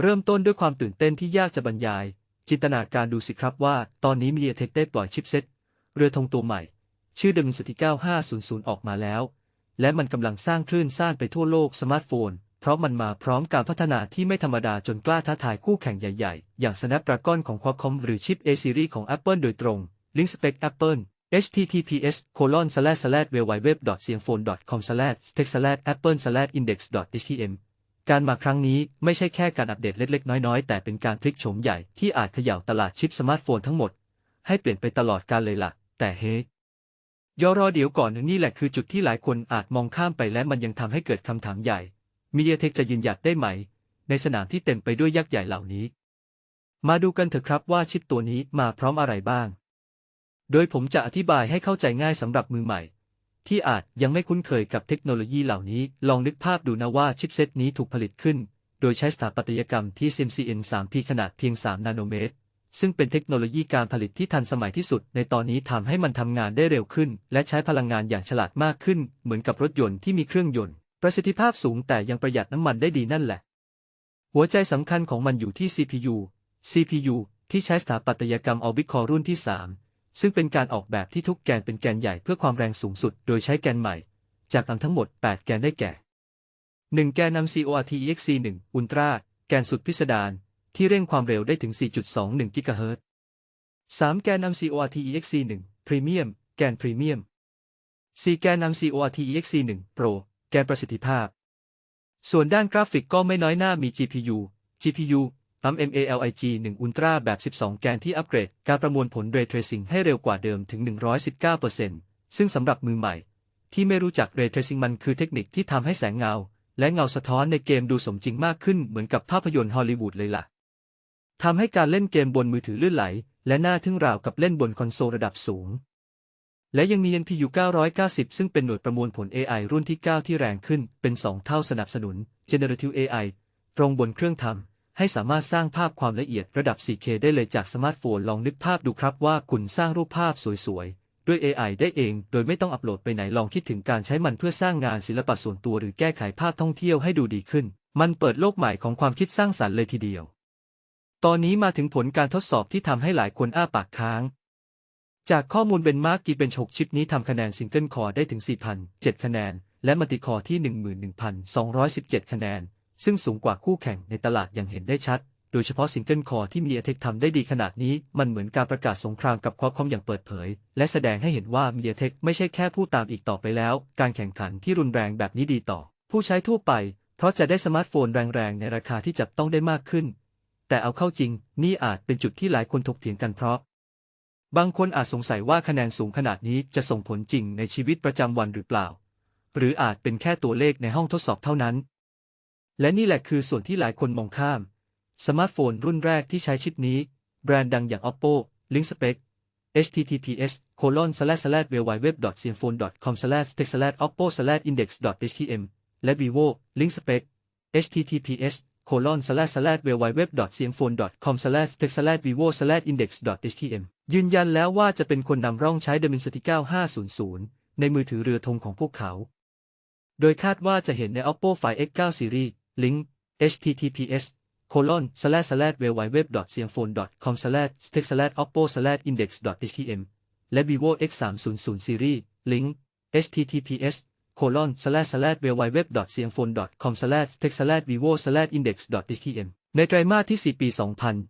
เริ่มต้นด้วยความตื่นเต้นที่ยากจะบรรยาย จินตนาการดูสิครับว่า ตอนนี้ MediaTek ได้ปล่อยชิปเซ็ตเรือธงตัวใหม่ ชื่อ Dimensity 9500 ออกมาแล้ว และมันกำลังสร้างคลื่นสร้างไปทั่วโลกสมาร์ทโฟน เพราะมันมาพร้อมการพัฒนาที่ไม่ธรรมดาจนกล้าท้าทายคู่แข่งใหญ่ๆ อย่าง Snapdragon ของ Qualcomm หรือชิป A Series ของ Apple โดยตรง Link Spec Apple https colon slash slash www.xiangphone.com slash tech slash apple slash index htm การมาครั้งนี้ไม่ใช่แค่การอัปเดตเล็ก ๆ น้อย ๆ แต่เป็นการพลิกโฉมใหญ่ที่อาจเขย่าตลาดชิปสมาร์ทโฟนทั้งหมด ให้เปลี่ยนไปตลอดกาลเลยล่ะ แต่เฮ้ยยอรอเดี๋ยวก่อนนี่แหละคือจุดที่หลายคนอาจมองข้ามไปและมันยังทำให้เกิดคำถามใหญ่ MediaTek จะยืนหยัดได้ไหม ในสนามที่เต็มไปด้วยยักษ์ใหญ่เหล่านี้ มาดูกันเถอะครับว่าชิปตัวนี้มาพร้อมอะไรบ้าง โดยผมจะอธิบายให้เข้าใจง่ายสำหรับมือใหม่ ที่อาจยังไม่คุ้นเคยกับเทคโนโลยีเหล่านี้ ลองนึกภาพดูนะว่าชิปเซตนี้ถูกผลิตขึ้น โดยใช้สถาปัตยกรรมที่ CMCN 3P ขนาดเพียง 3 นาโนเมตร ซึ่งเป็นเทคโนโลยีการผลิตที่ทันสมัยที่สุด ในตอนนี้ทำให้มันทำงานได้เร็วขึ้น และใช้พลังงานอย่างฉลาดมากขึ้น เหมือนกับรถยนต์ที่มีเครื่องยนต์ ประสิทธิภาพสูงแต่ยังประหยัดน้ำมันได้ดีนั่นแหละ หัวใจสำคัญของมันอยู่ที่ CPU CPU ที่ใช้สถาปัตยกรรม Orbit Core รุ่นที่ 3 ซึ่งเป็นการออกแบบที่ทุกแกนเป็นแกนใหญ่เพื่อความแรงสูงสุด โดยใช้แกนใหม่ จากกันทั้งหมด 8 แกนได้แก่ 1 แกนนำ CORT EXC1 Ultra แกนสุดพิสดารที่เร่งความเร็วได้ถึง 4.21 กิกะเฮิรตซ์3แกนนำ CORT EXC1 Premium แกนพรีเมียม 4 แกนนำ CORT EXC1 Pro แกนประสิทธิภาพ ส่วนด้านกราฟิกก็ไม่น้อยหน้ามี GPU GPU ปั๊ม MALIG 1 Ultra แบบ 12 แกนที่อัปเกรด การประมวลผล Ray Tracing ให้เร็วกว่าเดิมถึง 119%ซึ่งสำหรับมือใหม่ ที่ไม่รู้จัก Ray Tracing มันคือเทคนิคที่ทำให้แสงเงา และเงาสะท้อนในเกมดูสมจริงมากขึ้นเหมือนกับภาพยนตร์ฮอลลีวูดเลยล่ะทำให้การเล่นเกมบนมือถือลื่นไหล และน่าทึ่งราวกับเล่นบนคอนโซลระดับสูง และยังมี NPU 990 ซึ่งเป็นหน่วยประมวลผล AI รุ่นที่ 9 ที่แรงขึ้นเป็น 2 เท่าสนับสนุน Generative AI ตรงบนเครื่องทำ ให้สามารถสร้างภาพความละเอียดระดับ 4K ได้เลยจากสมาร์ทโฟนลองนึกภาพดูครับว่าคุณสร้างรูปภาพสวยๆ ด้วย AI ได้เอง โดยไม่ต้องอัปโหลดไปไหนลองคิดถึงการใช้มันเพื่อสร้างงานศิลปะส่วนตัวหรือแก้ไขภาพท่องเที่ยวให้ดูดีขึ้น มันเปิดโลกใหม่ของความคิดสร้างสรรค์เลยทีเดียว ตอนนี้มาถึงผลการทดสอบที่ทำให้หลายคนอ้าปากค้าง จากข้อมูลเบนมาร์กกีเป็นฉกชิปนี้ทำคะแนนซิงเกิลคอร์ได้ถึง4,007คะแนน และมัลติคอร์ที่ 11,217 คะแนน ซึ่งสูงกว่าคู่แข่งในตลาดอย่างเห็นได้ชัด โดยเฉพาะซิงเกิลคอร์ที่ MediaTek ทำได้ดีขนาดนี้ มันเหมือนการประกาศสงครามกับควอคอมอย่างเปิดเผย และแสดงให้เห็นว่า MediaTek ไม่ใช่แค่ผู้ตามอีกต่อไปแล้ว การแข่งขันที่รุนแรงแบบนี้ดีต่อ ผู้ใช้ทั่วไป เพราะจะได้สมาร์ทโฟนแรงๆ ในราคาที่จับต้องได้มากขึ้น แต่เอาเข้าจริง นี่อาจเป็นจุดที่หลายคนถกเถียงกันเพราะ บางคนอาจสงสัยว่าคะแนนสูงขนาดนี้จะส่งผลจริงในชีวิตประจำวันหรือเปล่า หรืออาจเป็นแค่ตัวเลขในห้องทดสอบเท่านั้น และนี่แหละคือส่วนที่หลายคนมองข้าม สมาร์ทโฟนรุ่นแรกที่ใช้ชิปนี้ แบรนด์ดังอย่าง Oppo Link Spec https colon slash slash www.xianphone.com slash tech slash oppo slash index htm และ vivo Link Spec https colon slash slash www.xianphone.com slash tech slash vivo slash index htm ยืนยันแล้วว่าจะเป็นคนนำร่องใช้ Dimensity 9500 ในมือถือเรือธงของพวกเขา โดยคาดว่าจะเห็นใน Oppo Find X9 Series Link https colon slash slash www.xianphone.com slash tech slash oppo slash index htm และ vivo x300 series link https colon slash slash www.xianphone.com slash tech slash vivo slash index htm ในไตรมาสที่ 4 ปี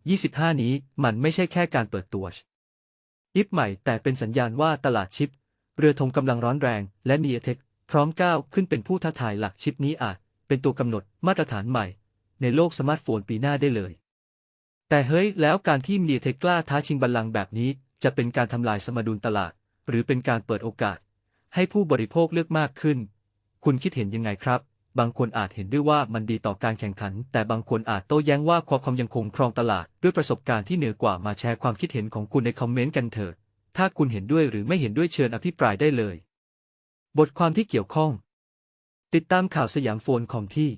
2025 นี้มันไม่ใช่แค่การเปิดตัวอิฟใหม่แต่เป็นสัญญาณว่าตลาดชิป เรือธงกำลังร้อนแรง และ MediaTek พร้อมก้าวขึ้นเป็นผู้ท้าทายหลักชิปนี้อาจ เป็นตัวกำหนดมาตรฐานใหม่ ในโลกสมาร์ทโฟนปีหน้าได้เลย แต่เฮ้ยแล้วการที่ MediaTek กล้าท้าชิงบัลลังก์แบบนี้ จะเป็นการทำลายสมดุลตลาด หรือเป็นการเปิดโอกาส ให้ผู้บริโภคเลือกมากขึ้น คุณคิดเห็นยังไงครับ บางคนอาจเห็นด้วยว่ามันดีต่อการแข่งขัน แต่บางคนอาจโต้แย้งว่าความคอมยังคงครองตลาด ด้วยประสบการณ์ที่เหนือกว่ามาแชร์ความคิดเห็นของคุณในคอมเมนต์กันเถิดถ้าคุณเห็นด้วยหรือไม่เห็นด้วยเชิญอภิปรายได้เลย บทความที่เกี่ยวข้อง ติดตามข่าวสยามโฟนของที่